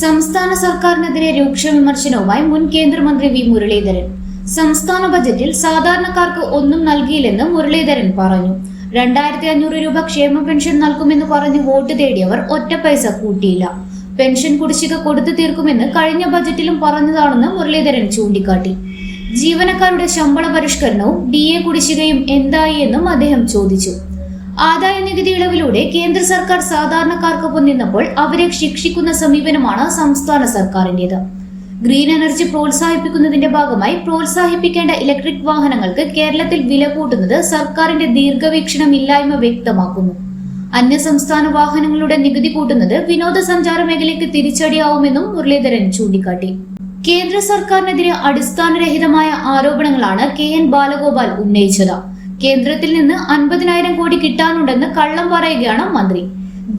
സംസ്ഥാന സർക്കാരിനെതിരെ രൂക്ഷ വിമർശനവുമായി മുൻ കേന്ദ്രമന്ത്രി വി മുരളീധരൻ. സംസ്ഥാന ബജറ്റിൽ സാധാരണക്കാർക്ക് ഒന്നും നൽകിയില്ലെന്ന് മുരളീധരൻ പറഞ്ഞു. രണ്ടായിരത്തി അഞ്ഞൂറ് രൂപ ക്ഷേമ പെൻഷൻ നൽകുമെന്ന് പറഞ്ഞ് വോട്ട് തേടിയവർ ഒറ്റ പൈസ കൂട്ടിയില്ല. പെൻഷൻ കുടിശ്ശിക കൊടുത്തു തീർക്കുമെന്ന് കഴിഞ്ഞ ബജറ്റിലും പറഞ്ഞതാണെന്ന് മുരളീധരൻ ചൂണ്ടിക്കാട്ടി. ജീവനക്കാരുടെ ശമ്പള പരിഷ്കരണവും ഡി എ കുടിശ്ശികയും എന്തായി എന്നും അദ്ദേഹം ചോദിച്ചു. ആദായ നികുതി ഇളവിലൂടെ കേന്ദ്ര സർക്കാർ സാധാരണക്കാർക്കൊപ്പം നിന്നപ്പോൾ അവരെ ശിക്ഷിക്കുന്ന സമീപനമാണ് സംസ്ഥാന സർക്കാരിന്റേത്. ഗ്രീൻ എനർജി പ്രോത്സാഹിപ്പിക്കുന്നതിന്റെ ഭാഗമായി പ്രോത്സാഹിപ്പിക്കേണ്ട ഇലക്ട്രിക് വാഹനങ്ങൾക്ക് കേരളത്തിൽ വില കൂട്ടുന്നത് സർക്കാരിന്റെ ദീർഘവീക്ഷണമില്ലായ്മ വ്യക്തമാക്കുന്നു. അന്യസംസ്ഥാന വാഹനങ്ങളുടെ നികുതി കൂട്ടുന്നത് വിനോദസഞ്ചാര മേഖലയ്ക്ക് തിരിച്ചടിയാവുമെന്നും മുരളീധരൻ ചൂണ്ടിക്കാട്ടി. കേന്ദ്ര സർക്കാരിനെതിരെ അടിസ്ഥാനരഹിതമായ ആരോപണങ്ങളാണ് കെ എൻ ബാലഗോപാൽ ഉന്നയിച്ചത്. കേന്ദ്രത്തിൽ നിന്ന് അൻപതിനായിരം കോടി കിട്ടാനുണ്ടെന്ന് കള്ളം പറയുകയാണ് മന്ത്രി.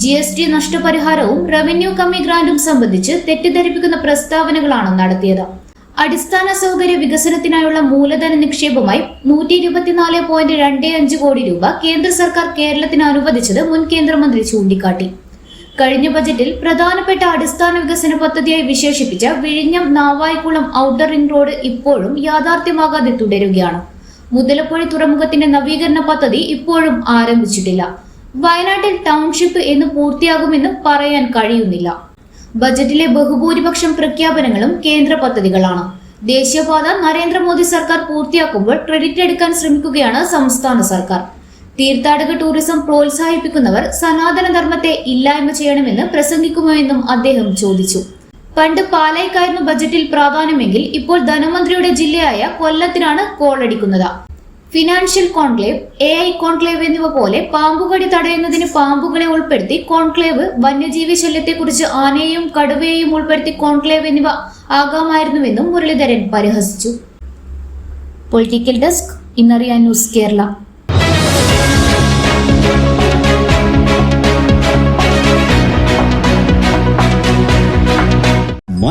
ജി എസ് ടി നഷ്ടപരിഹാരവും റവന്യൂ കമ്മി ഗ്രാന്റും സംബന്ധിച്ച് തെറ്റിദ്ധരിപ്പിക്കുന്ന പ്രസ്താവനകളാണ് നടത്തിയത്. അടിസ്ഥാന സൗകര്യ വികസനത്തിനായുള്ള മൂലധന നിക്ഷേപമായി നൂറ്റി ഇരുപത്തിനാല് പോയിന്റ് രണ്ട് അഞ്ച് കോടി രൂപ കേന്ദ്ര സർക്കാർ കേരളത്തിന് അനുവദിച്ചത് മുൻ കേന്ദ്രമന്ത്രി ചൂണ്ടിക്കാട്ടി. കഴിഞ്ഞ ബജറ്റിൽ പ്രധാനപ്പെട്ട അടിസ്ഥാന വികസന പദ്ധതിയായി വിശേഷിപ്പിച്ച വിഴിഞ്ഞം നാവായിക്കുളം ഔട്ടർ റിംഗ് റോഡ് ഇപ്പോഴും യാഥാർത്ഥ്യമാകാതെ തുടരുകയാണ്. മുതലപ്പുഴ തുറമുഖത്തിന്റെ നവീകരണ പദ്ധതി ഇപ്പോഴും ആരംഭിച്ചിട്ടില്ല. വയനാട്ടിൽ ടൗൺഷിപ്പ് എന്ന് പൂർത്തിയാകുമെന്ന് പറയാൻ കഴിയുന്നില്ല. ബജറ്റിലെ ബഹുഭൂരിപക്ഷം പ്രഖ്യാപനങ്ങളും കേന്ദ്ര പദ്ധതികളാണ്. ദേശീയപാത നരേന്ദ്രമോദി സർക്കാർ പൂർത്തിയാക്കുമ്പോൾ ക്രെഡിറ്റ് എടുക്കാൻ ശ്രമിക്കുകയാണ് സംസ്ഥാന സർക്കാർ. തീർത്ഥാടക ടൂറിസം പ്രോത്സാഹിപ്പിക്കുന്നവർ സനാതന ധർമ്മത്തെ ഇല്ലായ്മ ചെയ്യണമെന്ന് പ്രസംഗിക്കുമോ എന്നും അദ്ദേഹം ചോദിച്ചു. പണ്ട് പാലായ്ക്കായിരുന്നു ബജറ്റിൽ പ്രാധാന്യമെങ്കിൽ ഇപ്പോൾ ധനമന്ത്രിയുടെ ജില്ലയായ കൊല്ലത്തിനാണ് കോളടിക്കുന്നത് financial conclave A I conclave എന്നിവ പോലെ പാമ്പുകടി തടയുന്നതിന് പാമ്പുകളെ ഉൾപ്പെടുത്തി കോൺക്ലേവ് വന്യജീവി ശല്യത്തെക്കുറിച്ച് ആനയെയും കടുവയെയും ഉൾപ്പെടുത്തി കോൺക്ലേവ് എന്നിവ ആകാമായിരുന്നുവെന്നും മുരളീധരൻ പരിഹസിച്ചു. പൊളിറ്റിക്കൽ ഡെസ്ക് ഇന്നറിയാൻ ന്യൂസ് കേരള.